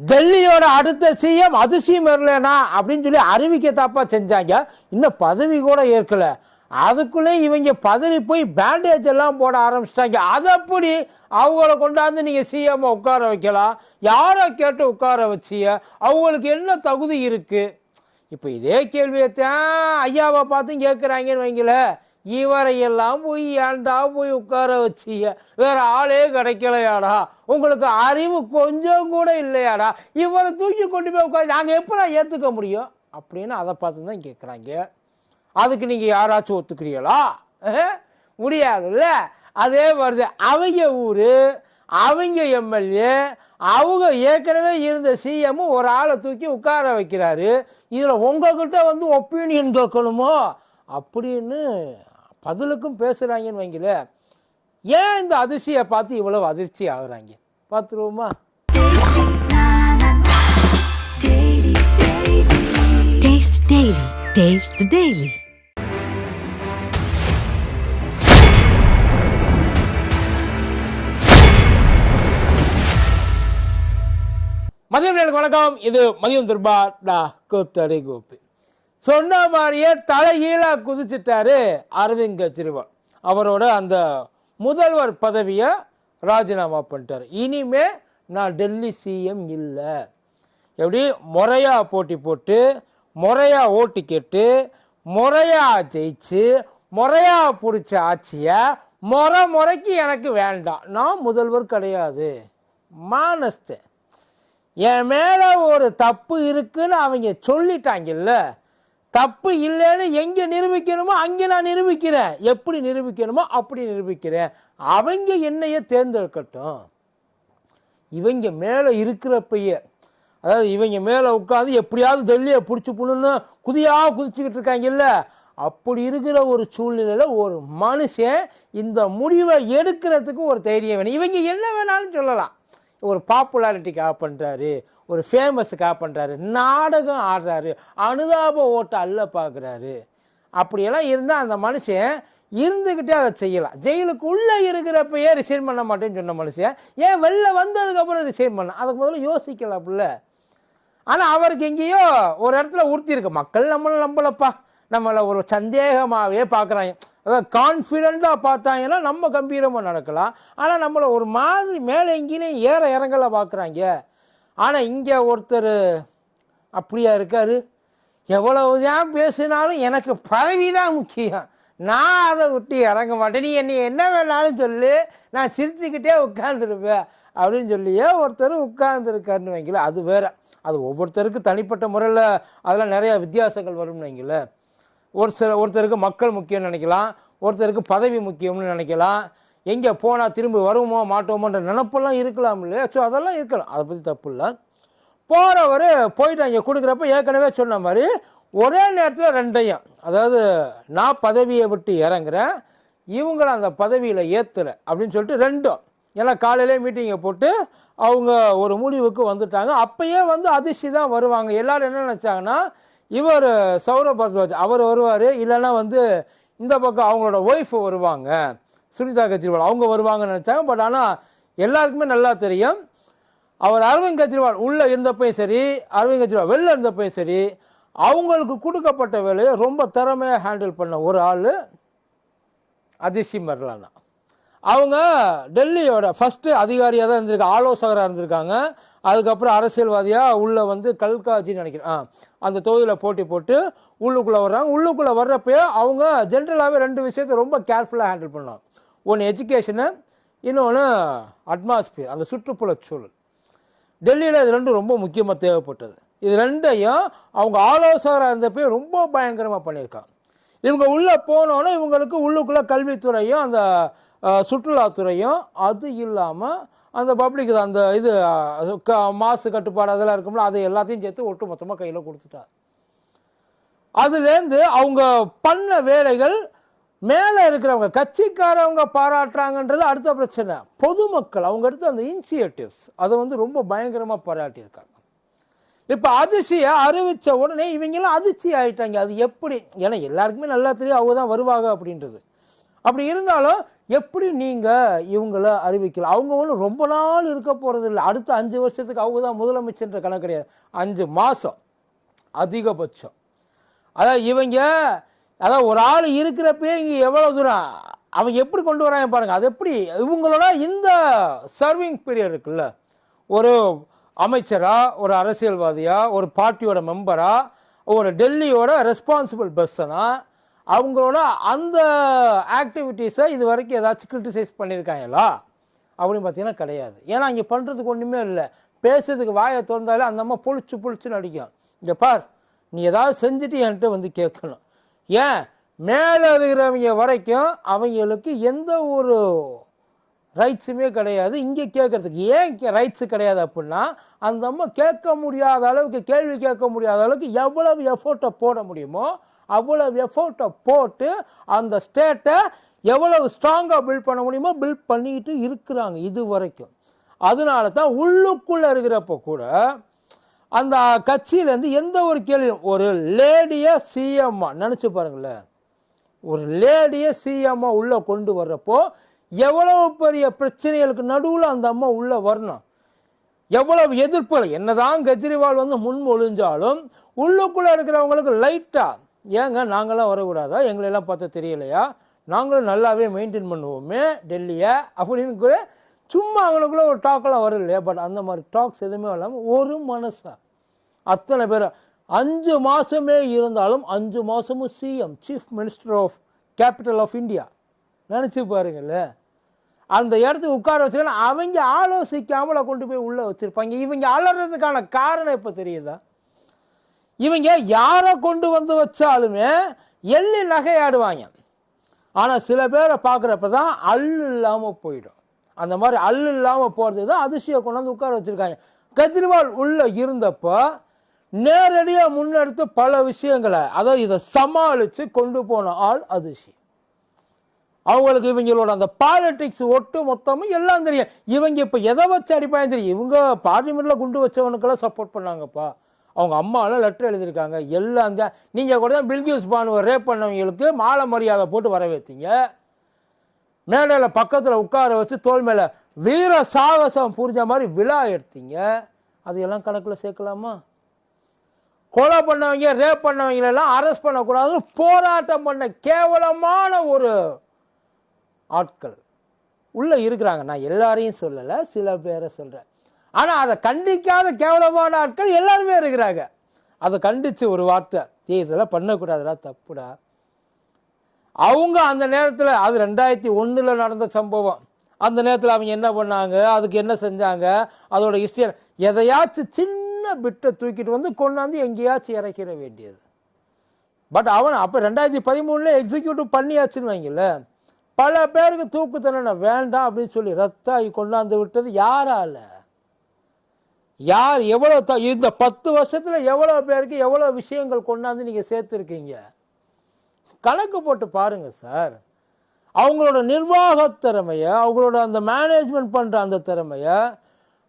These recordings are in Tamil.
டெல்லியோட அடுத்த சிஎம் அதிசயம் வரலனா அப்படின்னு சொல்லி அறிவிக்க தாப்பா செஞ்சாங்க. இன்னும் பதவி கூட ஏற்கல. அதுக்குள்ளே இவங்க பதவி போய் பேண்டேஜ் எல்லாம் போட ஆரம்பிச்சிட்டாங்க. அது அப்படி அவங்கள கொண்டாந்து நீங்கள் சிஎம் உட்கார வைக்கலாம்? யாரை கேட்டு உட்கார வச்சிய அவங்களுக்கு என்ன தகுதி இருக்குது இப்போ இதே கேள்வியைத்தான் ஐயாவை பார்த்து கேட்குறாங்கன்னு வைங்களேன். இவரையெல்லாம் போய் ஏன்டா போய் உட்கார வச்சிய வேற ஆளே கிடைக்கலையாடா. உங்களுக்கு அறிவு கொஞ்சம் கூட இல்லையாடா. இவரை தூக்கி கொண்டு போய் உட்காந்து நாங்கள் எப்படா ஏற்றுக்க முடியும்? அப்படின்னு அதை பார்த்து தான் கேட்குறாங்க அதுக்கு நீங்கள் யாராச்சும் ஒத்துக்கிறீங்களா? முடியாதுல்ல அதே வருது அவங்க ஊர் அவங்க எம்எல்ஏ அவங்க ஏற்கனவே இருந்த சிஎம் ஒரு ஆளை தூக்கி உட்கார வைக்கிறாரு. இதில் உங்ககிட்ட வந்து ஒப்பீனியன் கேட்கணுமோ? அப்படின்னு பதிலுக்கும் பேசுகிறாங்கன்னு வைங்கள ஏன் இந்த அதிர்ச்சியை பார்த்து இவ்வளவு அதிர்ச்சி ஆகுறாங்க? பார்த்துருவோமா. மதியம் வணக்கம். இது மதியம் துர்பா டா கூத்தடை கோப்பு சொன்ன மாதிரியே தலைகீழாக குதிச்சிட்டாரு அரவிந்த் கெஜ்ரிவால். அவரோட அந்த முதல்வர் பதவியை ராஜினாமா பண்ணிட்டார். இனிமே நான் டெல்லி சிஎம் இல்லை. எப்படி? முறையாக போட்டி போட்டு முறையாக ஓட்டு கேட்டு முறையாக ஜெயிச்சு முறையாக பிடிச்ச ஆட்சியை முறை முறைக்கு எனக்கு வேண்டாம். நான் முதல்வர் கிடையாது. மானஸ்து. என் மேலே ஒரு தப்பு இருக்குன்னு அவங்க சொல்லிட்டாங்கல்ல தப்பு இல்லைன்னு எங்கே நிரூபிக்கணுமோ அங்கே நான் நிரூபிக்கிறேன். எப்படி நிரூபிக்கணுமோ அப்படி நிரூபிக்கிறேன். அவங்க என்னைய தேர்ந்தெடுக்கட்டும். இவங்க மேலே இருக்கிறப்பையே அதாவது இவங்க மேலே உட்காந்து எப்படியாவது டெல்லியை பிடிச்சி புண்ணுன்னு குதியாக குதிச்சுக்கிட்டு இருக்காங்கல்ல அப்படி இருக்கிற ஒரு சூழ்நிலையில் ஒரு மனுஷன் இந்த முடிவை எடுக்கிறதுக்கு ஒரு தைரியம் வேணும். இவங்க என்ன வேணாலும் சொல்லலாம். ஒரு பாப்புலாரிட்டிக்காக பண்ணுறாரு ஒரு ஃபேமஸுக்காக பண்ணுறாரு நாடகம் ஆடுறாரு அனுதாப ஓட்டை அல்ல பார்க்குறாரு. அப்படியெல்லாம் இருந்தால் அந்த மனுஷன் இருந்துக்கிட்டே அதை செய்யலாம். ஜெயிலுக்கு உள்ளே இருக்கிறப்பயே ரிசைன் பண்ண மாட்டேன்னு சொன்ன மனுஷன் ஏன் வெளில வந்ததுக்கப்புறம் ரிசைன் பண்ண அதுக்கு முதல்ல யோசிக்கலாம்ல. ஆனால் அவருக்கு எங்கேயோ ஒரு இடத்துல உறுத்தியிருக்கு மக்கள் நம்மளை நம்பலப்பா. நம்மளை ஒரு சந்தேகமாகவே பார்க்குறாங்க. அதாவது கான்ஃபிடெண்ட்டாக பார்த்தாங்கன்னா நம்ம கம்பீரமாக நடக்கலாம். ஆனால் நம்மளை ஒரு மாதிரி மேலே எங்கேயும் ஏற இறங்கலை பார்க்குறாங்க. ஆனால் இங்கே ஒருத்தர் அப்படியா இருக்கார். எவ்வளவு தான் பேசினாலும் எனக்கு பதவி தான் முக்கியம். நான் அதை விட்டு இறங்க மாட்டேன். நீ என்னை என்ன வேணாலும் சொல்லு. நான் சிரிச்சுக்கிட்டே உட்காந்துருப்பேன் அப்படின்னு சொல்லியே ஒருத்தர் உட்கார்ந்துருக்காருன்னு வைங்களேன். அது வேறு. அது ஒவ்வொருத்தருக்கும் தனிப்பட்ட முறையில் அதெல்லாம் நிறையா வித்தியாசங்கள் வரும்னு வைங்களேன். ஒரு சில ஒருத்தருக்கு மக்கள் முக்கியம்னு நினைக்கலாம் ஒருத்தருக்கு பதவி முக்கியம்னு நினைக்கலாம் எங்கே போனால் திரும்பி வருவோமோ மாட்டோமோன்ற நினப்பெல்லாம் இருக்கலாம் இல்லையா? ஸோ அதெல்லாம் இருக்கலாம். அதை பற்றி தப்பு இல்லை. போகிறவர் போயிட்டாங்க கொடுக்குறப்ப ஏற்கனவே சொன்ன மாதிரி ஒரே நேரத்தில் ரெண்டையும் அதாவது நான் பதவியை விட்டு இறங்குறேன் இவங்கள அந்த பதவியில் ஏற்றுறேன் அப்படின்னு சொல்லிட்டு ரெண்டும் ஏன்னா காலையிலே மீட்டிங்கை போட்டு அவங்க ஒரு முடிவுக்கு வந்துட்டாங்க. அப்போயே வந்து அதிர்ச்சி தான் வருவாங்க. எல்லோரும் என்ன நினச்சாங்கன்னா இவர் சௌரவ் பரத்வாஜ் அவர் வருவார் இல்லைன்னா வந்து இந்த பக்கம் அவங்களோட ஒய்ஃப் வருவாங்க. சுனிதா கெஜ்ரிவால் அவங்க வருவாங்கன்னு நினச்சாங்க. பட் ஆனால் எல்லாருக்குமே நல்லா தெரியும். அவர் அரவிந்த் கெஜ்ரிவால் உள்ளே இருந்தப்பையும் சரி அரவிந்த் கெஜ்ரிவால் வெளில இருந்தப்பையும் சரி அவங்களுக்கு கொடுக்கப்பட்ட வேலையை ரொம்ப திறமையாக ஹேண்டில் பண்ண ஒரு ஆள் அதிர்ச்சி மர்லானா. அவங்க டெல்லியோட ஃபஸ்ட்டு அதிகாரியாக தான் இருந்திருக்காங்க ஆலோசகராக இருந்திருக்காங்க. அதுக்கப்புறம் அரசியல்வாதியாக உள்ளே வந்து கல்காஜின்னு நினைக்கிறேன். ஆ அந்த தொகுதியில் போட்டி போட்டு உள்ளுக்குள்ளே வர்றாங்க. உள்ளுக்குள்ளே வர்றப்பயே அவங்க ஜென்ரலாகவே ரெண்டு விஷயத்தை ரொம்ப கேர்ஃபுல்லாக ஹேண்டில் பண்ணலாம். ஒன்று எஜுகேஷனு இன்னொன்று அட்மாஸ்பியர் அந்த சுற்றுப்புற சூழல். டெல்லியில் இது ரெண்டும் ரொம்ப முக்கியமாக தேவைப்பட்டது. இது ரெண்டையும் அவங்க ஆலோசகராக இருந்தப்போ ரொம்ப பயங்கரமாக பண்ணியிருக்காங்க. இவங்க உள்ளே போனோன்னே இவங்களுக்கு உள்ளுக்குள்ளே கல்வித்துறையும் அந்த சுற்றுலாத்துறையும் அது இல்லாமல் அந்த பப்ளிக் அந்த இது க மாசு கட்டுப்பாடு அதெல்லாம் இருக்கும்ல அதை எல்லாத்தையும் சேர்த்து ஒட்டு மொத்தமாக கையில் கொடுத்துட்டார். அதுலேருந்து அவங்க பண்ண வேலைகள் மேலே இருக்கிறவங்க கட்சிக்காரவங்க பாராட்டுறாங்கன்றது அடுத்த பிரச்சனை. பொதுமக்கள் அவங்க எடுத்த அந்த இனிஷியேட்டிவ்ஸ் அதை வந்து ரொம்ப பயங்கரமாக பாராட்டியிருக்காங்க. இப்போ அதிர்ச்சியை அறிவித்த உடனே இவங்கெல்லாம் அதிர்ச்சி ஆகிட்டாங்க அது எப்படி? ஏன்னா எல்லாருக்குமே நல்லா தெரியும் அவங்க தான் வருவாங்க அப்படின்றது. அப்படி இருந்தாலும் எப்படி நீங்கள் இவங்கள அறிவிக்கலாம் அவங்க ஒன்றும் ரொம்ப நாள் இருக்க போகிறது இல்லை. அடுத்த அஞ்சு வருஷத்துக்கு அவங்க தான் முதலமைச்சர்ன்ற கணக்கு கிடையாது. அஞ்சு மாதம் அதிகபட்சம். அதான் இவங்க அதான் ஒரு ஆள் இருக்கிறப்பே இங்கே எவ்வளோ தூரம் அவன் எப்படி கொண்டு வராங்க பாருங்கள் அது எப்படி இவங்களோட இந்த சர்விங் பீரியட் இருக்குல்ல. ஒரு அமைச்சராக ஒரு அரசியல்வாதியாக ஒரு பார்ட்டியோட மெம்பராக ஒரு டெல்லியோட ரெஸ்பான்சிபிள் பர்சனாக அவங்களோட அந்த ஆக்டிவிட்டீஸை இது வரைக்கும் ஏதாச்சும் கிரிட்டிசைஸ் பண்ணியிருக்காங்களா அப்படின்னு பார்த்தீங்கன்னா கிடையாது. ஏன்னா இங்கே பண்ணுறதுக்கு ஒன்றுமே இல்லை. பேசுறதுக்கு வாயை திறந்தாலே அந்த அம்மா புளிச்சு புளிச்சுன்னு அடிக்கும் இங்கே பார் நீ ஏதாவது செஞ்சுட்டு என்கிட்ட வந்து கேட்கணும். ஏன்? மேலே இருக்கிறவங்க வரைக்கும் அவங்களுக்கு எந்த ஒரு ரைட்ஸுமே கிடையாது. இங்கே கேட்குறதுக்கு. ஏன் ரைட்ஸு கிடையாது அப்படின்னா அந்த அம்மா கேட்க முடியாத அளவுக்கு கேள்வி கேட்க முடியாத அளவுக்கு எவ்வளவு எஃபோர்ட்டை போட முடியுமோ அவ்வளவு எஃபோர்ட்டை போட்டு அந்த ஸ்டேட்டை எவ்வளவு ஸ்ட்ராங்காக பில்ட் பண்ண முடியுமோ பில்ட் பண்ணிட்டு இருக்கிறாங்க இது வரைக்கும் அதனால தான் உள்ளுக்குள்ளே இருக்கிறப்போ கூட அந்த கட்சியிலேருந்து எந்த ஒரு கேள்வியும் ஒரு லேடியை சிஎம்மா நினச்சி பாருங்களேன். ஒரு லேடியை சிஎம்மா உள்ளே கொண்டு வர்றப்போ எவ்வளவு பெரிய பிரச்சனைகளுக்கு நடுவில் அந்த அம்மா உள்ளே வரணும். எவ்வளவு எதிர்ப்புகள் என்னதான் கெஜ்ரிவால் வந்து முன்மொழிஞ்சாலும் உள்ளுக்குள்ளே இருக்கிறவங்களுக்கு லைட்டாக ஏங்க நாங்களாம் வரக்கூடாதா? எங்களெல்லாம் பார்த்தா தெரியலையா? நாங்களும் நல்லாவே மெயின்டைன் பண்ணுவோமே டெல்லியை அப்படின்னு கூட சும்மா அவங்களுக்குள்ள ஒரு டாக்கெல்லாம் வரும் இல்லையா? பட் அந்த மாதிரி டாக்ஸ் எதுவுமே இல்லாமல் ஒரு மனசா. அத்தனை பேர் அஞ்சு மாதமே இருந்தாலும் அஞ்சு மாதமும் CM chief minister of capital of India நினச்சி பாருங்கள்ல அந்த இடத்துக்கு உட்கார வச்சுக்கணும் அவங்க ஆலோசிக்காமல் கொண்டு போய் உள்ளே வச்சுருப்பாங்க. இவங்க அலறதுக்கான காரணம் இப்போ தெரியுதா? இவங்க யாரை கொண்டு வந்து வச்சாலுமே எள்ளி நகையாடுவாங்க. ஆனால் சில பேரை பார்க்குறப்ப தான் அள்ளு இல்லாமல் போயிடும். அந்த மாதிரி அள்ளு இல்லாமல் போகிறது தான் அதிசயம் கொண்டாந்து உட்கார வச்சுருக்காங்க. கெஜ்ரிவால் உள்ளே இருந்தப்போ நேரடியாக முன்னெடுத்து பல விஷயங்களை அதை இதை சமாளித்து கொண்டு போன ஆள் அதிசயம். அவங்களுக்கு இவங்களோட அந்த பாலிட்டிக்ஸ் ஒட்டு மொத்தமும் எல்லாம் தெரியும். இவங்க இப்போ எதை வச்சு அடிப்பாங்க தெரியும். இவங்க பார்லிமெண்ட்டில் குண்டு வச்சவனுக்கெல்லாம் சப்போர்ட் பண்ணாங்கப்பா. அவங்க அம்மாலாம் லெட்டர் எழுதியிருக்காங்க. எல்லாம் அந்த நீங்கள் கூட தான் பில்கியூஸ் பானுவை ரேப் பண்ணவங்களுக்கு மாலை மரியாதை போட்டு வரவேற்றீங்க மேடையில் பக்கத்தில் உட்கார வச்சு தோல் மேலே வீர சாகசம் புரிஞ்ச மாதிரி விழா எடுத்தீங்க. அதையெல்லாம் கணக்கில் சேர்க்கலாமா? கொலை பண்ணவங்க ரேப் பண்ணவங்களெல்லாம் அரெஸ்ட் பண்ணக்கூடாதுன்னு போராட்டம் பண்ண கேவலமான ஒரு ஆட்கள். உள்ளே இருக்கிறாங்க. நான் எல்லாரையும் சொல்லலை சில பேரை சொல்கிறேன் ஆனால் அதை கண்டிக்காத கேவலமான ஆட்கள் எல்லாருமே இருக்கிறாங்க. அதை கண்டித்து ஒரு வார்த்தை ஏ இதெல்லாம் பண்ணக்கூடாதுடா தப்புடா. அவங்க அந்த நேரத்தில் அது ரெண்டாயிரத்தி ஒன்றில் நடந்த சம்பவம். அந்த நேரத்தில் அவங்க என்ன பண்ணாங்க அதுக்கு என்ன செஞ்சாங்க அதோட ஹிஸ்டரி எதையாச்சும் சின்ன பிட்டை தூக்கிட்டு வந்து கொண்டாந்து எங்கேயாச்சும் இறக்கிற வேண்டியது. பட் அவன் அப்போ ரெண்டாயிரத்தி பதிமூணில் எக்ஸிக்யூட்டிவ் பண்ணியாச்சுன்னு வைங்கல பல பேருக்கு தூக்கு தண்டனை வேண்டாம் அப்படின்னு சொல்லி ரத்தாகி கொண்டாந்து விட்டது யாரால? யார் எவ்வளோ த இந்த பத்து வருஷத்தில் எவ்வளோ பேருக்கு எவ்வளோ விஷயங்கள் கொண்டாந்து நீங்கள் சேர்த்துருக்கீங்க? கணக்கு போட்டு பாருங்கள் சார். அவங்களோட நிர்வாக திறமையை அவங்களோட அந்த மேனேஜ்மெண்ட் பண்ணுற அந்த திறமையை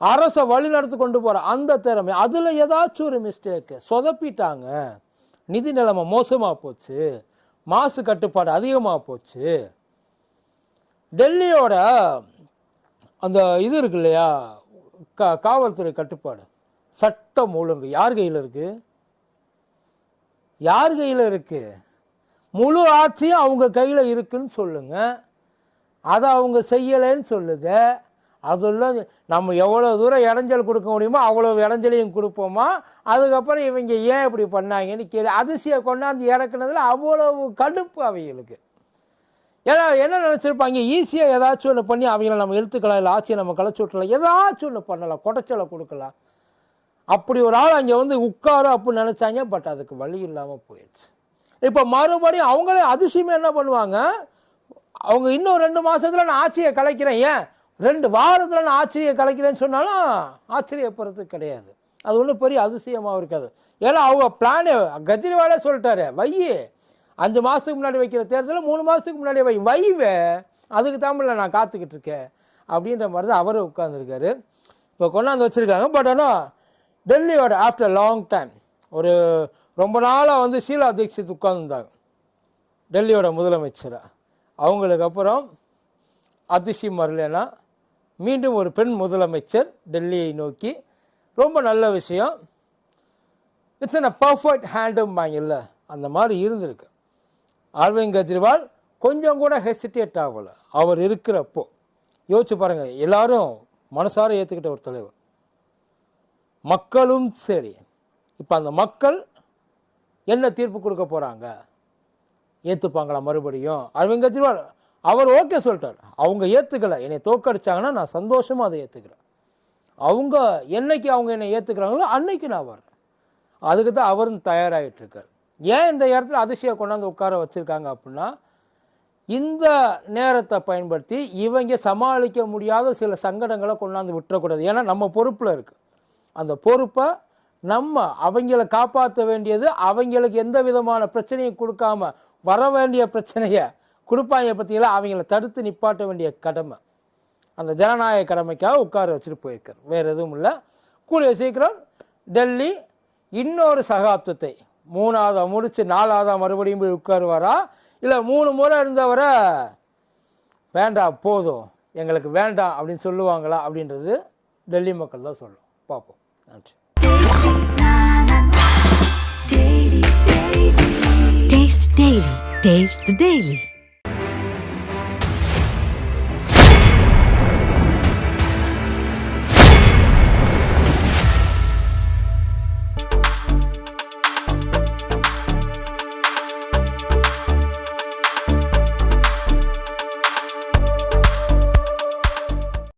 அரசை வழிநடத்தி கொண்டு போகிற அந்த திறமை அதில் ஏதாச்சும் ஒரு மிஸ்டேக்கு சொதப்பிட்டாங்க. நிதி நிலைமை மோசமாக போச்சு. மாசு கட்டுப்பாடு அதிகமாக போச்சு. டெல்லியோட அந்த இது இருக்கு இல்லையா கா காவல்துறை கட்டுப்பாடு. சட்டம் ஒழுங்கு. யார் கையில் இருக்குது யார் கையில் இருக்குது முழு ஆட்சியும் அவங்க கையில் இருக்குன்னு சொல்லுங்க. அதை அவங்க செய்யலைன்னு சொல்லுங்க. அதெல்லாம் நம்ம எவ்வளோ தூரம் இடைஞ்சல் கொடுக்க முடியுமோ அவ்வளோ இடைஞ்சலையும் கொடுப்போமா? அதுக்கப்புறம் இவங்க ஏன் இப்படி பண்ணாங்கன்னு கேள்வி அதிசய கொண்டாந்து இறக்குனதில் அவ்வளவு கடுப்பு அவைகளுக்கு. ஏன்னா என்ன நினச்சிருப்பாங்க? ஈஸியாக ஏதாச்சும் ஒன்று பண்ணி அவங்கள நம்ம இழுத்துக்கலாம் இல்லை ஆசையை நம்ம களைச்சி விட்டுலாம் ஏதாச்சும் ஒன்று பண்ணலாம். குடைச்சலை கொடுக்கலாம். அப்படி ஒரு ஆள் அங்கே வந்து உட்கார அப்படின்னு நினச்சாங்க. பட் அதுக்கு வழி இல்லாமல் போயிடுச்சு. இப்போ மறுபடியும் அவங்களே அதிசயமாக என்ன பண்ணுவாங்க? அவங்க இன்னும் ரெண்டு மாதத்தில் நான் ஆட்சியை கலைக்கிறேன். ஏன்? ரெண்டு வாரத்தில் நான் ஆச்சரியை கலைக்கிறேன்னு சொன்னாலும் ஆச்சரியப்படுறது கிடையாது. அது ஒன்றும் பெரிய அதிசயமாக இருக்காது. ஏன்னா அவங்க பிளானே கஜ்ரிவாலே சொல்லிட்டாரு. வையே அஞ்சு மாதத்துக்கு முன்னாடி வைக்கிற தேர்தலில் மூணு மாதத்துக்கு முன்னாடி வை. வைவே. அதுக்கு தமிழில் நான் காத்துக்கிட்டு இருக்கேன். அப்படின்ற மாதிரி தான் அவர் உட்காந்துருக்காரு இப்போ கொண்டாந்து வச்சுருக்காங்க. பட் ஆனால் டெல்லியோட ஆஃப்டர் லாங் டைம் ஒரு ரொம்ப நாளாக வந்து ஷீலா தீட்சித் உட்காந்துருந்தாங்க டெல்லியோட முதலமைச்சராக அவங்களுக்கு அப்புறம் அதிஷி மரலேனா மீண்டும் ஒரு பெண் முதலமைச்சர் டெல்லியை நோக்கி. ரொம்ப நல்ல விஷயம். இட்ஸ் அ பர்ஃபெக்ட் ஹேண்டும்பாங்கல்ல அந்த மாதிரி இருந்திருக்கு. அரவிந்த் கெஜ்ரிவால் கொஞ்சம் கூட ஹெசிடேட் ஆகலை. அவர் இருக்கிறப்போ. யோசிச்சு பாருங்கள் எல்லாரும் மனசார ஏற்றுக்கிட்ட ஒரு தலைவர். மக்களும் சரி. இப்போ அந்த மக்கள் என்ன தீர்ப்பு கொடுக்க போகிறாங்க ஏற்றுப்பாங்களா மறுபடியும்? அரவிந்த் கெஜ்ரிவால் அவர் ஓகே சொல்லிட்டார். அவங்க ஏற்றுக்கலை என்னை தோக்கடிச்சாங்கன்னா நான் சந்தோஷமாக அதை ஏற்றுக்கிறேன் அவங்க என்னைக்கு அவங்க என்னை ஏற்றுக்கிறாங்களோ அன்னைக்கு நான் வர்றேன். அதுக்கு தான் அவரும் தயாராகிட்டு இருக்கார். ஏன் இந்த இடத்துல அதிசயம் கொண்டாந்து உட்கார வச்சுருக்காங்க அப்படின்னா இந்த நேரத்தை பயன்படுத்தி இவங்க சமாளிக்க முடியாத சில சங்கடங்களை கொண்டாந்து விட்டுறக்கூடாது. ஏன்னா நம்ம பொறுப்பில் இருக்குது அந்த பொறுப்பை நம்ம அவங்கள காப்பாற்ற வேண்டியது அவங்களுக்கு எந்த விதமான பிரச்சனையும் கொடுக்காம வர வேண்டிய பிரச்சனையை கொடுப்பாங்க பார்த்தீங்களா அவங்கள தடுத்து நிப்பாட்ட வேண்டிய கடமை. அந்த ஜனநாயக கடமைக்காக உட்கார வச்சுட்டு போயிருக்கார். வேறு எதுவும் இல்லை. கூடிய சீக்கிரம் டெல்லி இன்னொரு சகாப்தத்தை மூணாவதாக முடித்து நாலாவதாக மறுபடியும் போய் உட்காருவாரா? இல்லை மூணு முறை இருந்தவரை வேண்டாம் போதும் எங்களுக்கு வேண்டாம் அப்படின்னு சொல்லுவாங்களா அப்படின்றது டெல்லி மக்கள் தான் சொல்லும். பார்ப்போம். நன்றி. Taste the Daily.